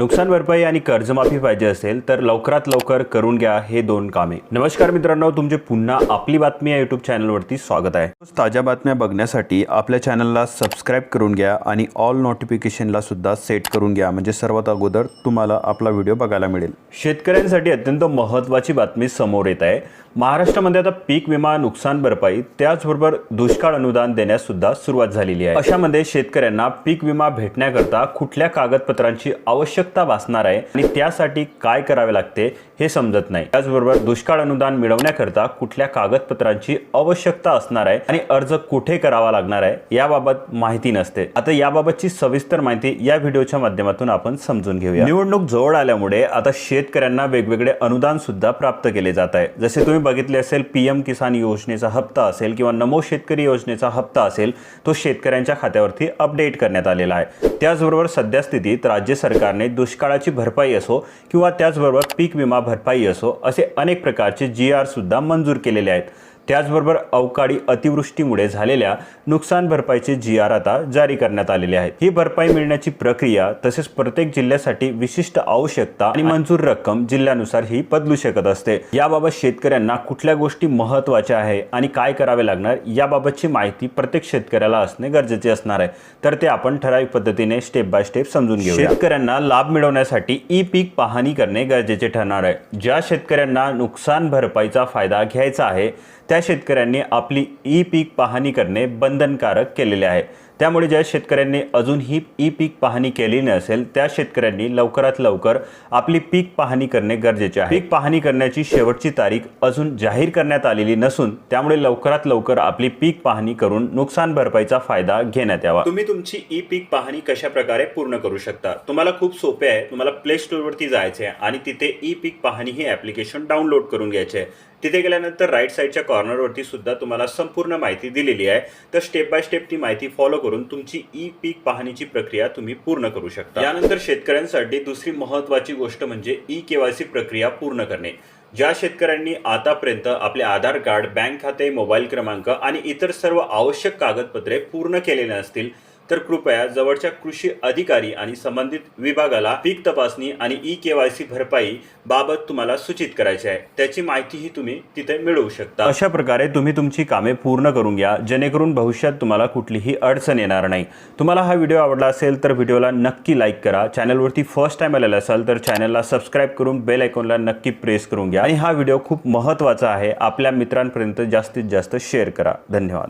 नुकसान भरपाई आणि कर्जमाफी पाहिजे असेल तर लवकरात लवकर करून घ्या हे दोन कामे. नमस्कार मित्रांनो तुमचे पुन्हा आपली बातमी या युट्यूब चॅनलवरती स्वागत आहे. ताज्या बातम्या बघण्यासाठी आपल्या चॅनलला सबस्क्राईब करून घ्या आणि ऑल नोटिफिकेशनला सुद्धा सेट करून घ्या. म्हणजे सर्वात अगोदर तुम्हाला आपला व्हिडिओ बघायला मिळेल. शेतकऱ्यांसाठी अत्यंत महत्त्वाची बातमी समोर येत आहे. महाराष्ट्रामध्ये आता पीक विमा नुकसान भरपाई त्याचबरोबर दुष्काळ अनुदान देण्यास सुद्धा सुरुवात झालेली आहे. अशामध्ये शेतकऱ्यांना पीक विमा भेटण्याकरता कुठल्या कागदपत्रांची आवश्यकता भासणार आहे आणि त्यासाठी काय करावे लागते हे समजत नाही. त्याचबरोबर दुष्काळ अनुदान मिळवण्याकरता कुठल्या कागदपत्रांची आवश्यकता असणार आहे आणि अर्ज कुठे करावा लागणार आहे याबाबत माहिती नसते. आता याबाबतची सविस्तर माहिती या व्हिडिओच्या माध्यमातून आपण समजून घेऊया. निवडणूक जवळ आल्यामुळे आता शेतकऱ्यांना वेगवेगळे अनुदान सुद्धा प्राप्त केले जात आहे. जसे तुम्ही बघितले असेल पीएम किसान योजनेचा हप्ता असेल किंवा नमो शेतकरी योजनेचा हप्ता असेल तो शेतकऱ्यांच्या खात्यावरती अपडेट करण्यात आलेला आहे. त्याचबरोबर सध्या स्थितीत राज्य सरकारने दुष्काळाची भरपाई असो किंवा त्याचबरोबर पीक विमा भरपाई असो असे अनेक प्रकारचे जी आर सुद्धा मंजूर केलेले आहेत. त्याचबरोबर अवकाळी अतिवृष्टीमुळे झालेल्या नुकसान भरपाईचे जी आर आता जारी करण्यात आलेले आहेत. ही भरपाई मिळण्याची प्रक्रिया तसेच प्रत्येक जिल्ह्यासाठी विशिष्ट आवश्यकता आणि मंजूर रक्कम जिल्ह्यानुसार ही बदलू शकत असते. याबाबत शेतकऱ्यांना कुठल्या गोष्टी महत्त्वाच्या आहे आणि काय करावे लागणार याबाबतची माहिती प्रत्येक शेतकऱ्याला असणे गरजेचे असणार आहे. तर ते आपण ठराविक पद्धतीने स्टेप बाय स्टेप समजून घेऊ शेतकऱ्यांना लाभ मिळवण्यासाठी ई पीक पाहणी करणे गरजेचे ठरणार आहे. ज्या शेतकऱ्यांना नुकसान भरपाईचा फायदा घ्यायचा आहे त्या शेतकऱ्यांनी आपली ई पीक पाहणी करणे बंधनकारक केलेले आहे. त्यामुळे ज्या शेतकऱ्यांनी अजून ही ई पीक पाहणी केली नसेल त्या शेतकऱ्यांनी लवकरात लवकर आपली पीक पाहणी करणे गरजेचे आहे. पीक पाहणी करण्याची शेवटची तारीख अजून जाहीर करण्यात आलेली नसून त्यामुळे लवकरात लवकर आपली पीक पाहणी करून नुकसान भरपाईचा फायदा घेण्यात यावा. तुम्ही तुमची ई पीक पाहणी कशा प्रकारे पूर्ण करू शकता? तुम्हाला खूप सोपे आहे. तुम्हाला प्ले स्टोअरवरती जायचे आहे आणि तिथे ई पीक पाहणी हे ॲप्लिकेशन डाउनलोड करून घ्यायचे आहे. तिथे गेल्यानंतर राईट साईडच्या कॉर्नरवरती सुद्धा तुम्हाला संपूर्ण माहिती दिलेली आहे. तर स्टेप बाय स्टेप ती माहिती फॉलो करून तुमची ई पीक पाहणीची प्रक्रिया तुम्ही पूर्ण करू शकता. यानंतर शेतकऱ्यांसाठी दुसरी महत्वाची गोष्ट म्हणजे ई केवायसी प्रक्रिया पूर्ण करणे. ज्या शेतकऱ्यांनी आतापर्यंत आपले आधार कार्ड बँक खाते मोबाईल क्रमांक आणि इतर सर्व आवश्यक कागदपत्रे पूर्ण केलेले असतील तर कृपया जवळच्या कृषी अधिकारी आणि संबंधित विभागाला पीक तपासणी आणि ई केवायसी भरपाई बाबत तुम्हाला सूचित करायचे आहे. त्याची माहितीही तुम्ही तिथे मिळवू शकता. अशा प्रकारे तुम्ही तुमची कामे पूर्ण करून घ्या जेणेकरून भविष्यात तुम्हाला कुठलीही अडचण येणार नाही. तुम्हाला हा व्हिडिओ आवडला असेल तर व्हिडिओला नक्की लाईक करा. चॅनलवरती फर्स्ट टाइम आलेला असाल तर चॅनलला सबस्क्राईब करून बेल आयकॉनला नक्की प्रेस करून घ्या. आणि हा व्हिडिओ खूप महत्त्वाचा आहे. आपल्या मित्रांपर्यंत जास्तीत जास्त शेअर करा. धन्यवाद.